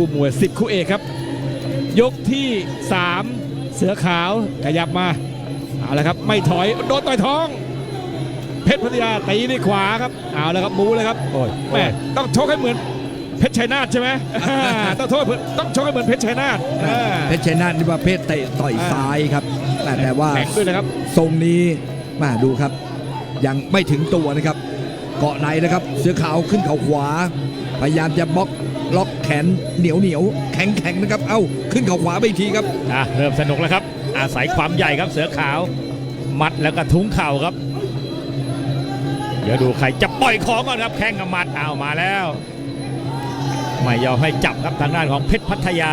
คู่มวย 10 คู่เอกครับ ยกที่ 3 เสือขาวขยับมาเอาละครับไม่ถอยโดนต่อยท้อง เพชรพัทยาตีด้วยขวาครับเอาละครับมูเลยครับโอ้ยแม่ต้องชกให้เหมือนเพชรชัยนาทใช่ไหมอ่าต้องโทษเพื่อนต้องชกให้เหมือนเพชรชัยนาทอ่าเพชรชัยนาทนี่ประเภทเตะต่อยอ่าซ้ายครับ แต่แต่ว่าแข็งด้วยนะครับทรงนี้มาดูครับ ยังไม่ถึงตัวนะครับ เกาะในนะครับ เสือขาวขึ้นเขาขวา พยายามจะบล็อกล็อกแข นเหนียวเหนียวแข็งแข็งนะครับ เอ้าขึ้นเขาขวาไปอีกทีครับอะเริ่มสนุกแล้วครับ อาศัยความใหญ่ครับเสือขาว มัดแล้วก็ทุ้งเข่าครับ เดี๋ยวดูใครจะปล่อยของก่อนครับแข้งกับหมัดเอามาแล้ว ไม่ยอมให้จับครับทางด้านของเพชรพัทยา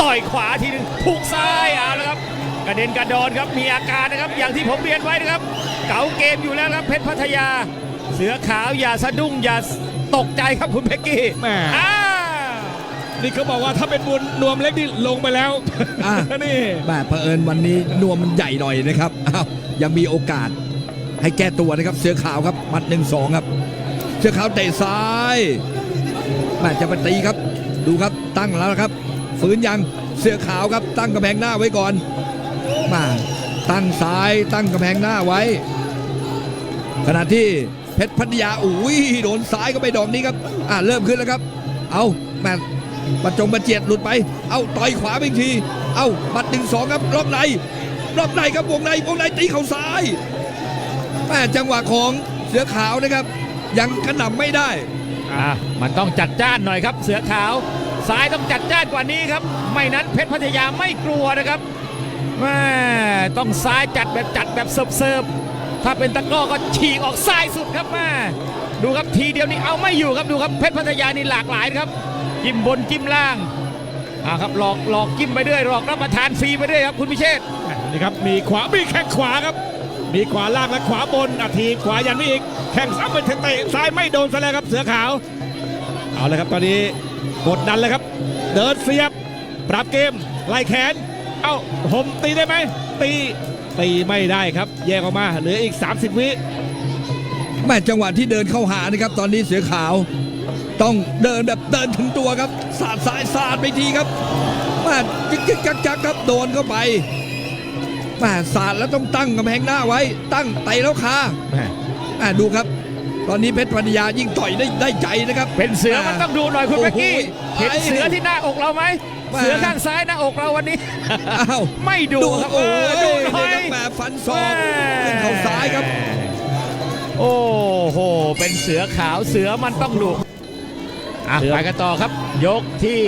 ต่อยขวาทีหนึงถูกซ้ายเอาแล้วครับ กระเด็นกระโดนครับมีอาการนะครับ อย่างที่ผมเรียนไว้นะครับ เก๋าเกมอยู่แล้วครับเพชรพัทยา เสือขาวอย่าสะดุ้งอย่าตกใจครับคุณเพ็กกี้แหม่อ้าว นี่เขาบอกว่าถ้าเป็นบุญนวมเล็กนี่ลงไปแล้วอะ นี่แม่เผอิญวันนี้นวมมันใหญ่หน่อยนะครับอ้าวยังมีโอกาสให้แก้ตัวนะครับ เสือขาวครับหมัดหนึ่งสองครับ เสือขาวเตะซ้ายแม่จะไปตีครับ ดูครับตั้งแล้วนะครับฝืนยังเสือขาวครับตั้งกำแพงหน้าไว้ก่อนมาตั้งซ้ายตั้งกำแพงหน้าไว้ ขณะที่เพชรพัทยาอุ้ยโดนซ้ายก็ไปดอกนี้ครับอ่าเริ่มขึ้นแล้วครับ เอาแม่ ประจงประเจียดหลุดไป เอาต่อยขวาไปอีกที เอาบัดหนึ่งสองครับล็อกในล็อกในครับวงในวงในตีเข่าซ้ายแม่จังหวะของเสือขาวนะครับ ยังกระหน่ำไม่ได้ อะมันต้องจัดจ้านหน่อยครับ เสือขาวซ้ายต้องจัดจ้านกว่านี้ครับ ไม่นั้นเพชรพัทยาไม่กลัวนะครับแม่ต้องซ้ายจัดแบบจัดแบบเสิร์ฟเสิร์ฟถ้าเป็นตะกร้อก็ฉีกออกซ้ายสุดครับแม่ดูครับทีเดียวนี้เอาไม่อยู่ครับดูครับเพชรพัทยานี่หลากหลายครับ จิ้มบนจิ้มล่างอ่าครับหลอกหลอกจิ้มไปเรื่อยหลอกรับประทานฟรีไปเรื่อยครับคุณพิเชษฐ์นี่ครับมีขวามีแข้งขวาครับ มีขวาล่างและขวาบนอาทีขวายันไม่อีกแข้งซ้ำเป็นเตะซ้ายไม่โดนซะแล้วครับเสือขาวเอาเลยครับตอนนี้กดดันเลยครับ เดินเสียบ ปรับเกมไล่แขน เอ้าผมตีได้ไหมตีตีไม่ได้ครับ แยกออกมาเหลืออีก 30 วิแม่จังหวะที่เดินเข้าหานะครับตอนนี้เสือขาว ต้องเดินแบบเดินถึงตัวครับสาดซ้ายสาดไปทีครับแม่จิกจิกจักจักครับโดนเข้าไปแม่สาดแล้วต้องตั้งกำแพงหน้าไว้ ตั้งไตแล้วคาแม่แม่ดูครับ ตอนนี้เพชรปัญญายิ่งต่อยได้ได้ใจนะครับ เป็นเสือมันต้องดูหน่อยคุณโอ้โหเบกกี้เห็นไอ้เสือที่หน้าอกเราไหมแม่เสือข้างซ้ายหน้าอกเราวันนี้อ้าวไม่ดูครับโอ้เออดูหน่อยยแม่ฟันศอกขึ้นเขาซ้ายครับ โอ้โหเป็นเสือขาวเสือมันต้องดุ อะเสือไปกันต่อครับ ยกที่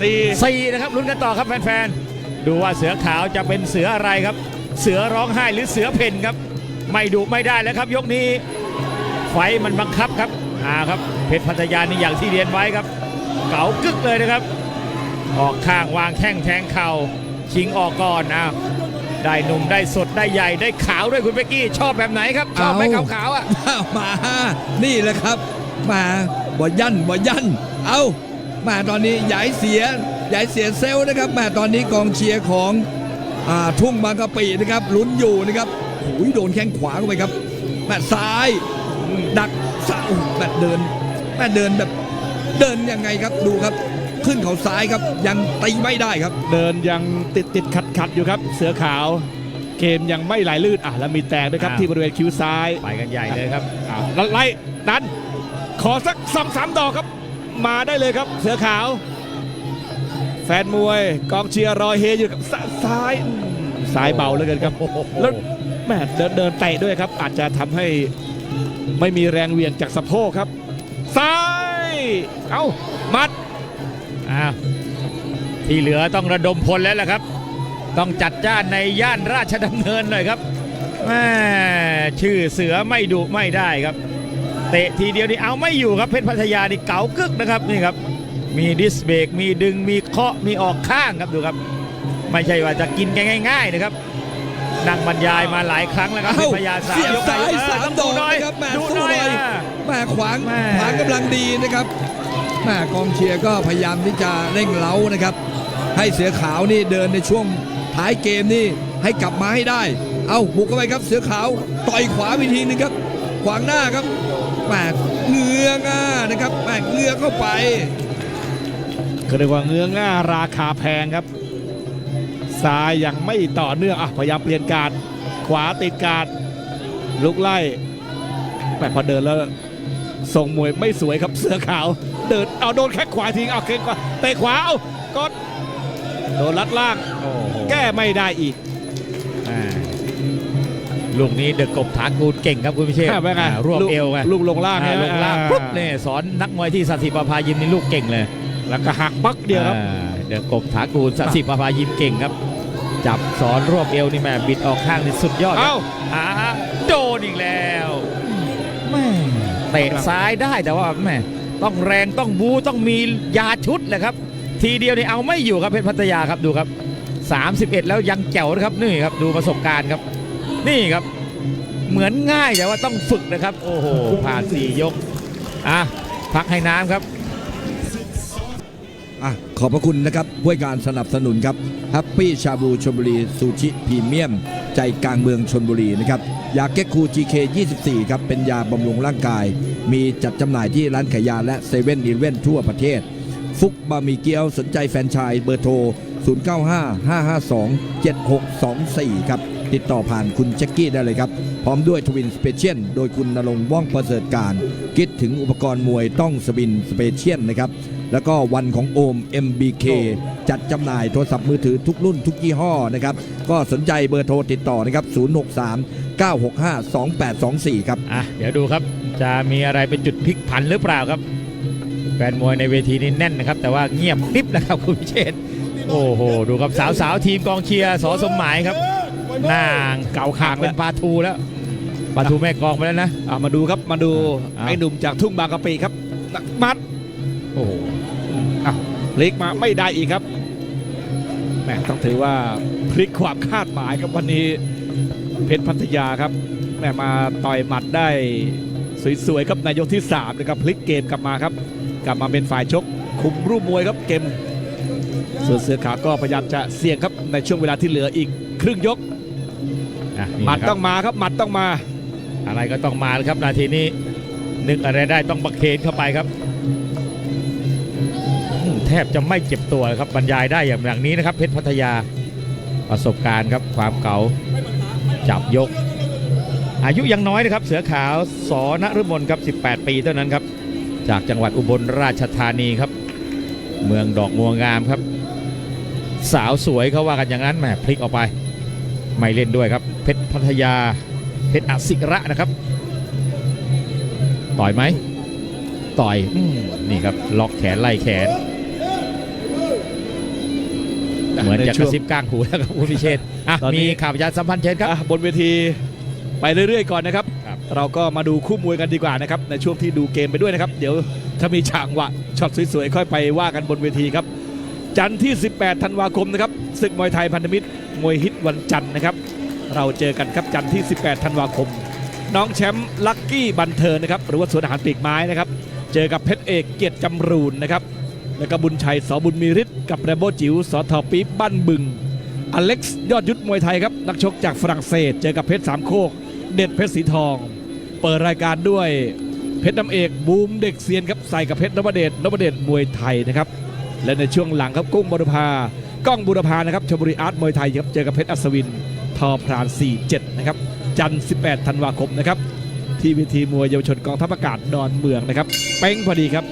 สี่สี่นะครับลุ้นกันต่อครับแฟนๆดูว่าเสือขาวจะเป็นเสืออะไรครับ เสือร้องไห้หรือเสือเพ่นครับ ไม่ดุไม่ได้แล้วครับ ยกนี้ ไฟมันบังคับครับอ่าครับเพชรพัทยานี่อย่างที่เรียนไว้ครับ เก๋ากึกเลยนะครับ ออกข้างวางแข้งแทงเข่าชิงออกก่อนอ้าวได้หนุ่มได้สดได้ใหญ่ได้ขาวด้วยคุณเบกกี้ ชอบแบบไหนครับ ชอบไหมเอาขาวๆอะมา นี่แหละครับ มา บ่ยันบ่ยัน เอามาตอนนี้ย้ายเสียย้ายเสียเซลล์นะครับมาตอนนี้กองเชียร์ของอ่าทุ่งบางกะปินะครับลุ้นอยู่นะครับโอ้ยโดนแข้งขวาเข้าไปครับแม่ซ้าย ดักซ้ายโอ้โหแบบเดินแม่เดินแบบเดินยังไงครับดูครับ ขึ้นเขาซ้ายครับยังตีไม่ได้ครับ เดินยังติดติดขัดขัดอยู่ครับ เสือขาวเกมยังไม่ไหลลื่นอะแล้วมีแตกด้วยครับอ่าที่บริเวณคิ้วซ้ายไปกันใหญ่เลยครับอะไล่ดัน ขอสักสองสามดอกครับ มาได้เลยครับ เสือขาว แฟนมวยกองเชียร์รอเฮอยู่ครับซซ้ายอืมซ้ายเบาเหลือเกินครับแล้วแม่เดินเดินเตะด้วยครับ อาจจะทำให้ไม่มีแรงเหวี่ยงจากสะโพกครับ ซ้าย เอ้ามัด อ้าวที่เหลือต้องระดมพลแล้วแหละครับ ต้องจัดจ้านในย่านราชดำเนินหน่อยครับแม่ชื่อเสือไม่ดุไม่ได้ครับ เตะทีเดียวนี่เอาไม่อยู่ครับเพชรพัทยานี่เก๋ากึกนะครับนี่ครับ มีดิสเบรกมีดึงมีเคาะมีออกข้างครับดูครับ ไม่ใช่ว่าจะกินกันง่าย ๆ นะครับนั่งบรรยายมาหลายครั้งแล้วครับเพเอ้าชรพัทยาสามเสียบยกซ้ายไปสามดอกนะครับแม่ดูสู้หน่อยหน่อยอะแม่ขวางแม่ขวางกำลังดีนะครับแม่กองเชียร์ก็พยายามที่จะเร่งเล้านะครับ ให้เสือขาวนี่เดินในช่วงท้ายเกมนี่ให้กลับมาให้ได้ เอาบุกเข้าไปครับเสือขาวต่อยขวาไปทีนึงครับ ขวางหน้าครับแม่เงื้อง่านะครับแม่เงื้อเข้าไปก็เรียกว่าเงื้อง่าราคาแพงครับซ้ายยังไม่ต่อเนื่องอะพยายามเปลี่ยนการดขวาติดการดลุกไล่แต่พอเดินแล้วทรงมวยไม่สวยครับเสื้อขาว เดินเอาโดนแข้งขวาทิ้งเอาเข่งขวาเตะขวาเอาก็โดนลัดล่างโอ้โหแก้ไม่ได้อีกอ่า ลูกนี้เดอะกบถากูลเก่งครับคุณพิเชษอะเป็นไงอ่ารวบลูกเอวไงลูกลงล่างอ่าเนี่ยลงล่างอ่ปุ๊บเนี่ยสอนนักมวยที่สัตย์สิประภายิมนี่ลูกเก่งเลยแล้วก็หักปักเดียวครับ อ่าเดอะกบถากูลสัตย์สิประภายิมเก่งครับ จับสอนรวบเอวนี่แม่บิดออกข้างนี่สุดยอดครับ เอ้า อ่าโดนอีกแล้วแม่เตะซ้ายได้แต่ว่าแม่ต้องแรงต้องบูต้องมียาชุดแหละครับ ทีเดียวนี่เอาไม่อยู่ครับเพชรพัทยาครับดูครับ 31 แล้วยังแจ๋วนะครับนี่ครับดูประสบการณ์ครับ นี่ครับเหมือนง่ายแต่ว่าต้องฝึกนะครับ โอ้โห ผ่าน4ยก อะ พักให้น้ำครับอะขอบพระคุณนะครับผู้ให้การสนับสนุนครับแฮปปี้ชาบูชลบุรีซูชิพรีเมียม ใจกลางเมืองชนบุรีนะครับยาแก้คู GK 24 ครับ เป็นยาบำรุงร่างกาย มีจัดจำหน่ายที่ร้านขายยาและเซเว่นอีเวนทั่วประเทศ ฟุกบะหมี่เกี๊ยวสนใจแฟนชายเบอร์โทร 0955527624 ครับ ติดต่อผ่านคุณแจ็คกี้ได้เลยครับ พร้อมด้วยทวินสเปเชียลโดยคุณนรงว่องประเสริฐการ คิดถึงอุปกรณ์มวยต้องสบินสเปเชียลนะครับ แล้วก็วันของโอม MBK จัดจำหน่ายโทรศัพท์มือถือทุกรุ่นทุกยี่ห้อนะครับ ก็สนใจเบอร์โทรติดต่อนะครับ 063 965 2824 ครับ อะเดี๋ยวดูครับจะมีอะไรเป็นจุดพลิกผันหรือเปล่าครับ แฟนมวยในเวทีนี่แน่นนะครับ แต่ว่าเงียบกริบนะครับคุณพิเชษฐ์โอ้โห ดูครับสาวๆ ทีมกองเชียร์สอสมหมายครับ นางเก่าขาคางงเป็แล้นวปลาทูแล้วปลาทูแม่กองไปแล้วนะอะมาดูครับมาดูอะไอ้หนุ่มจากทุ่งบางกะปิครับนักมัดโอ้โหอะพลิกมาไม่ได้อีกครับแหมต้องถือว่าพลิกความคาดหมายครับวันนี้เพชรพัทยาครับแหมมาต่อยหมัดได้สวยๆครับในยกที่3นะครับพลิกเกมกลับมาครับ กลับมาเป็นฝ่ายชก คุมรูปมวยครับเกมส่วนเสือขาวก็พยายามจะเสี่ยงครับในช่วงเวลาที่เหลืออีกครึ่งยก อะนี่หมัดนะครับต้องมาครับหมัดต้องมา อะไรก็ต้องมาแล้วครับนาทีนี้ นึกอะไรได้ต้องบักเคนเข้าไปครับอืมแทบจะไม่เจ็บตัวครับบรรยายได้อย่างอย่างนี้นะครับเพชรพัทยาประสบการณ์ครับความเก่าจับยก อายุยังน้อยนะครับเสือขาวสอนฤมลครับ 18 ปีเท่านั้นครับ จากจังหวัดอุบลราชธานีครับ เมืองดอกมัวงามครับ สาวสวยเขาว่ากันอย่างนั้นแหมพลิกออกไป ไม่เล่นด้วยครับ เพชรพัทยา เพชรอสิระนะครับ ต่อยไหม ต่อยอมนี่ครับ ล็อกแขนไล่แขน เหมือนจะกระซิบก้างหูแล้วครับคุณพิเชษฐ์อะตอนนี้มีข่าวประชาสัมพันธ์เชิญครับอะบนเวทีไปเรื่อยๆก่อนนะครับครับ เราก็มาดูคู่มวยกันดีกว่านะครับ ในช่วงที่ดูเกมไปด้วยนะครับ เดี๋ยวถ้ามีฉากวะช็อตสวยๆค่อยไปว่ากันบนเวทีครับ จันทร์ที่ 18 ธันวาคมนะครับศึกมวยไทยพันธมิตรมวยฮิตวันจันทร์นะครับ เราเจอกันครับจันทร์ที่ 18 ธันวาคม น้องแชมป์ลักกี้บันเทิงนะครับหรือว่าสวนอาหารปีกไม้นะครับ เจอกับเพชรเอกเกียรติจำรูนนะครับแล้วก็บุญชัยสบุญมีฤทธิ์กับแรมโบ้จิ๋วสอทอปี๊บบ้านบึง อเล็กซ์ยอดยุทธมวยไทยครับนักชกจากฝรั่งเศส เจอกับเพชรสามโคก เด็ดเพชรสีทอง เปิดรายการด้วยเพชรน้ำเอกบูมเด็กเซียนครับใส่กับเพชรนวเดชนวเดชมวยไทยนะครับ และในช่วงหลังครับกุ้งบุรพากล้องบุรพานะครับชมบุรีอาร์ตมวยไทยครับเจอกับเพชรอัศวินทอพราน 47 นะครับ จันทร์ 18 ธันวาคมนะครับ ที่เวทีมวยเยาวชนกองทัพอากาศดอนเมืองนะครับ เป้งพอดีครับ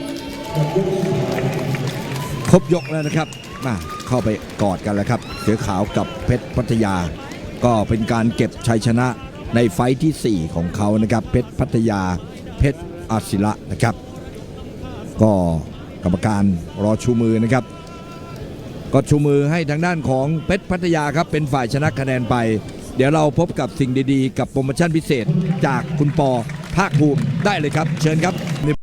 ครบยกแล้วนะครับมาเข้าไปกอดกันแล้วครับ เสือขาวกับเพชรพัทยา ก็เป็นการเก็บชัยชนะในไฟท์ที่ 4 ของเขานะครับ เพชรพัทยา เพชรอาศิระนะครับ ก็ กรรมการรอชูมือนะครับ ก็ชูมือให้ทางด้านของเพชรพัทยาครับเป็นฝ่ายชนะคะแนนไป เดี๋ยวเราพบกับสิ่งดีๆ กับโปรโมชั่นพิเศษจากคุณปอภาคภูมิได้เลยครับ เชิญครับ